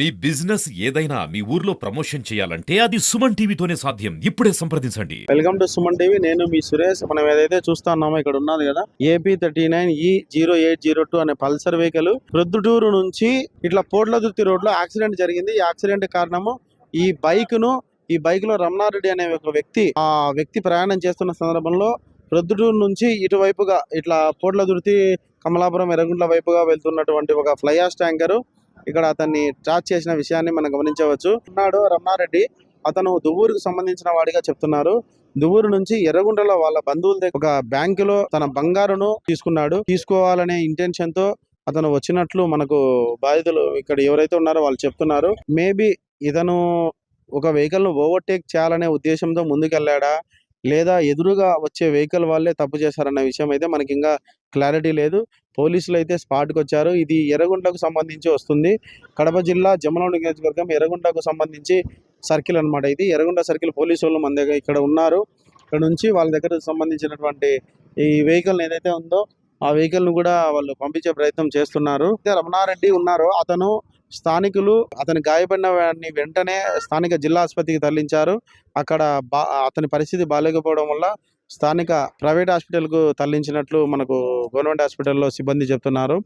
మీ business ఏదైనా మీ ఊర్లో promotion చేయాలంటే అది సుమన్ టీవీతోనే సాధ్యం. ఇప్పుడే సంప్రదించండి. Welcome to Suman TV. నేను మీ సురేష్. మనం ఏదైతే చూస్తున్నామో ఇక్కడ ఉన్నది కదా AP thirty nine E zero eight zero two అనే పల్సర్ వెహికల్. ప్రొద్దుటూరు నుంచి ఇట్లా పోట్లదుర్తి రోడ్లో యాక్సిడెంట్ జరిగింది. ఈ యాక్సిడెంట్ కారణము ఈ బైక్ను ఈ బైక్లో రమణారెడ్డి అనే ఒక వ్యక్తి ఆ వ్యక్తి ప్రయాణం చేస్తున్న సందర్భంలో ప్రొద్దుటూరు నుంచి ఇటువైపుగా ఇట్లా పోట్లదుర్తి కమలాపురం ఎర్రగుంట్ల వైపుగా వెళ్తున్నటువంటి ఒక ఫ్లై ఆష్ ట్యాంకర్ ఇక్కడ అతన్ని ట్రాక్ చేసిన విషయాన్ని మనం గమనించవచ్చు. ఉన్నాడు రమణారెడ్డి. అతను దువ్వూరుకు సంబంధించిన వాడిగా చెప్తున్నారు. దువ్వూరు నుంచి ఎర్రగుండలో వాళ్ళ బంధువుల దగ్గర ఒక బ్యాంకులో తన బంగారును తీసుకున్నాడు. తీసుకోవాలనే ఇంటెన్షన్తో అతను వచ్చినట్లు మనకు బాధితులు ఇక్కడ ఎవరైతే ఉన్నారో వాళ్ళు చెప్తున్నారు. మేబీ ఇతను ఒక వెహికల్ను ఓవర్టేక్ చేయాలనే ఉద్దేశంతో ముందుకెళ్ళాడా? లేదా ఎదురుగా వచ్చే వెహికల్ వాళ్ళే తప్పు చేశారన్న విషయం అయితే మనకి ఇంకా క్లారిటీ లేదు. పోలీసులు అయితే స్పాట్కి వచ్చారు ఇది ఎర్రగుంటకు సంబంధించి వస్తుంది. కడప జిల్లా జమలమూడి నియోజకవర్గం ఎర్రగుంటకు సంబంధించి సర్కిల్ అన్నమాట ఇది. ఎర్రగుంట సర్కిల్ పోలీసు వాళ్ళు మన దగ్గర ఇక్కడ ఉన్నారు. ఇక్కడ నుంచి వాళ్ళ దగ్గర సంబంధించినటువంటి ఈ వెహికల్ ఏదైతే ఉందో ఆ వెహికల్ను కూడా వాళ్ళు పంపించే ప్రయత్నం చేస్తున్నారు. రమణారెడ్డి ఉన్నారు. అతను స్థానికులు అతని గాయపడిన వాడిని వెంటనే స్థానిక జిల్లా ఆసుపత్రికి తరలించారు. అక్కడ బా అతని పరిస్థితి బాగాలేకపోవడం వల్ల స్థానిక ప్రైవేట్ హాస్పిటల్కు తరలించినట్లు మనకు గవర్నమెంట్ హాస్పిటల్లో సిబ్బంది చెప్తున్నారు.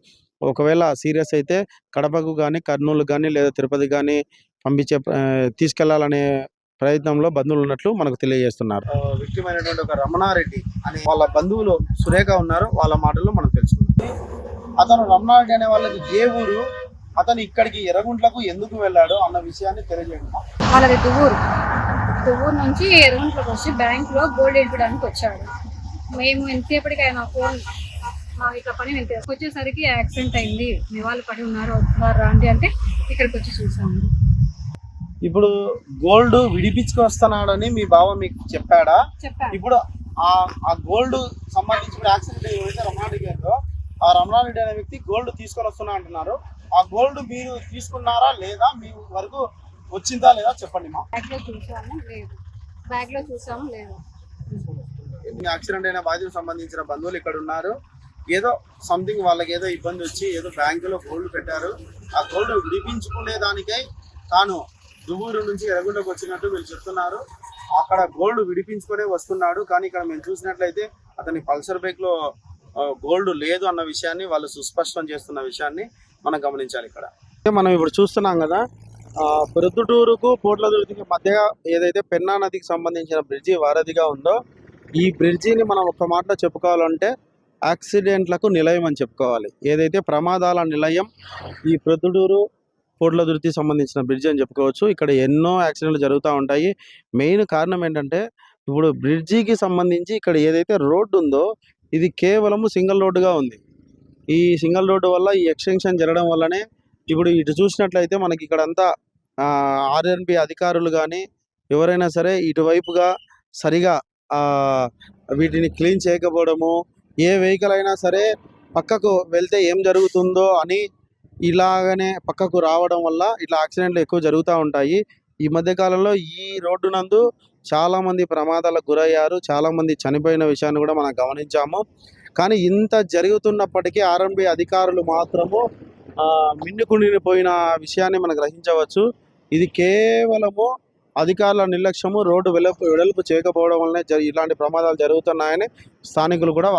ఒకవేళ సీరియస్ అయితే కడపకు కానీ కర్నూలు కానీ లేదా తిరుపతి కానీ పంపించే తీసుకెళ్ళాలనే ప్రయత్నంలో బంధువులు ఉన్నట్లు మనకు తెలియజేస్తున్నారు. విక్టిమైనటువంటి ఒక రమణారెడ్డి అని వాళ్ళ బంధువులు సురేఖ ఉన్నారు. వాళ్ళ మాటల్లో మనం తెలుసుకుందాం. అతను రమణారెడ్డి అనే వాళ్ళది ఏ ఊరు అతను ఇక్కడికి ఎర్రగుంట్లకు ఎందుకు వెళ్ళాడు అన్న విషయాన్ని తెలియజేయండి. వాళ్ళది దువ్వూరు. దువ్వూరు నుంచి ఎర్రగుంట్లోకి వచ్చి బ్యాంక్లో గోల్డ్ ఇవ్వడానికి వచ్చాడు. మేము ఎంతసేపటికి ఆయన ఫోన్ మాకు ఇక్కడ పని తెలుసు వచ్చేసరికి యాక్సిడెంట్ అయింది. మీ వాళ్ళు పడి ఉన్నారు. వస్తున్నారు రండి అంటే ఇక్కడికి వచ్చి చూసాము ఇప్పుడు గోల్డ్ విడిపించుకు వస్తున్నాడని మీ బావ మీకు చెప్పాడా? చెప్పాను ఇప్పుడు ఆ ఆ గోల్డ్ సంబంధించిన యాక్సిడెంట్ ఏదైతే రమణారెడ్డి గారితో ఆ రమణారెడ్డి అనే వ్యక్తి గోల్డ్ తీసుకొని వస్తున్నా అంటున్నారు. ఆ గోల్డ్ మీరు తీసుకున్నారా లేదా? మీ వరకు వచ్చిందా లేదా చెప్పండి మా. బ్యాగ్లో చూసాము లేదు. బ్యాగ్లో చూసాము లేదు. యాక్సిడెంట్ అయిన బాధ్యతకు సంబంధించిన బంధువులు ఇక్కడ ఉన్నారు. ఏదో సంథింగ్ వాళ్ళకి ఏదో ఇబ్బంది వచ్చి ఏదో బ్యాంకులో గోల్డ్ పెట్టారు. ఆ గోల్డ్ విడిపించుకునే దానికై తాను దువ్వూరు నుంచి ఎరగుండకు వచ్చినట్టు వీళ్ళు చెప్తున్నారు. అక్కడ గోల్డ్ విడిపించుకునే వస్తున్నాడు. కానీ ఇక్కడ మేము చూసినట్లయితే అతని పల్సర్ బైక్లో గోల్డ్ లేదు అన్న విషయాన్ని వాళ్ళు సుస్పష్టం చేస్తున్న విషయాన్ని మనం గమనించాలి ఇక్కడ. మనం ఇప్పుడు చూస్తున్నాం కదా ప్రొద్దుటూరుకు పోట్లదుర్తికి మధ్య ఏదైతే పెన్నా నదికి సంబంధించిన బ్రిడ్జి వారధిగా ఉందో ఈ బ్రిడ్జిని మనం ఒక మాటలో చెప్పుకోవాలంటే యాక్సిడెంట్లకు నిలయం అని చెప్పుకోవాలి. ఏదైతే ప్రమాదాల నిలయం ఈ ప్రొద్దుటూరు పోట్లదుర్తికి సంబంధించిన బ్రిడ్జి అని చెప్పుకోవచ్చు. ఇక్కడ ఎన్నో యాక్సిడెంట్లు జరుగుతూ ఉంటాయి. మెయిన్ కారణం ఏంటంటే ఇప్పుడు బ్రిడ్జికి సంబంధించి ఇక్కడ ఏదైతే రోడ్డు ఉందో ఇది కేవలము సింగిల్ రోడ్డుగా ఉంది. ఈ సింగిల్ రోడ్డు వల్ల ఈ ఎక్స్టెన్షన్ జరగడం వల్లనే ఇప్పుడు ఇటు చూసినట్లయితే మనకి ఇక్కడంతా ఆర్ఎన్బి అధికారులు కానీ ఎవరైనా సరే ఇటువైపుగా సరిగా ఆ, వీటిని క్లీన్ చేయకపోవడము ఏ వెహికల్ అయినా సరే పక్కకు వెళ్తే ఏం జరుగుతుందో అని ఇలాగనే పక్కకు రావడం వల్ల ఇట్లా యాక్సిడెంట్లు ఎక్కువ జరుగుతూ ఉంటాయి. ఈ మధ్య కాలంలో ఈ రోడ్డు నందు చాలా మంది ప్రమాదాలకు గురయ్యారు చాలా మంది చనిపోయిన విషయాన్ని కూడా మనం గమనించాము. కానీ ఇంత జరుగుతున్నప్పటికీ ఆర్ఎంబి అధికారులు మాత్రము మిన్నుకుండిపోయిన విషయాన్ని మనం గ్రహించవచ్చు. ఇది కేవలము అధికారుల నిర్లక్ష్యము రోడ్డు వెడల్పు వెడల్పు చేయకపోవడం వల్లనే ఇలాంటి ప్రమాదాలు జరుగుతున్నాయని స్థానికులు కూడా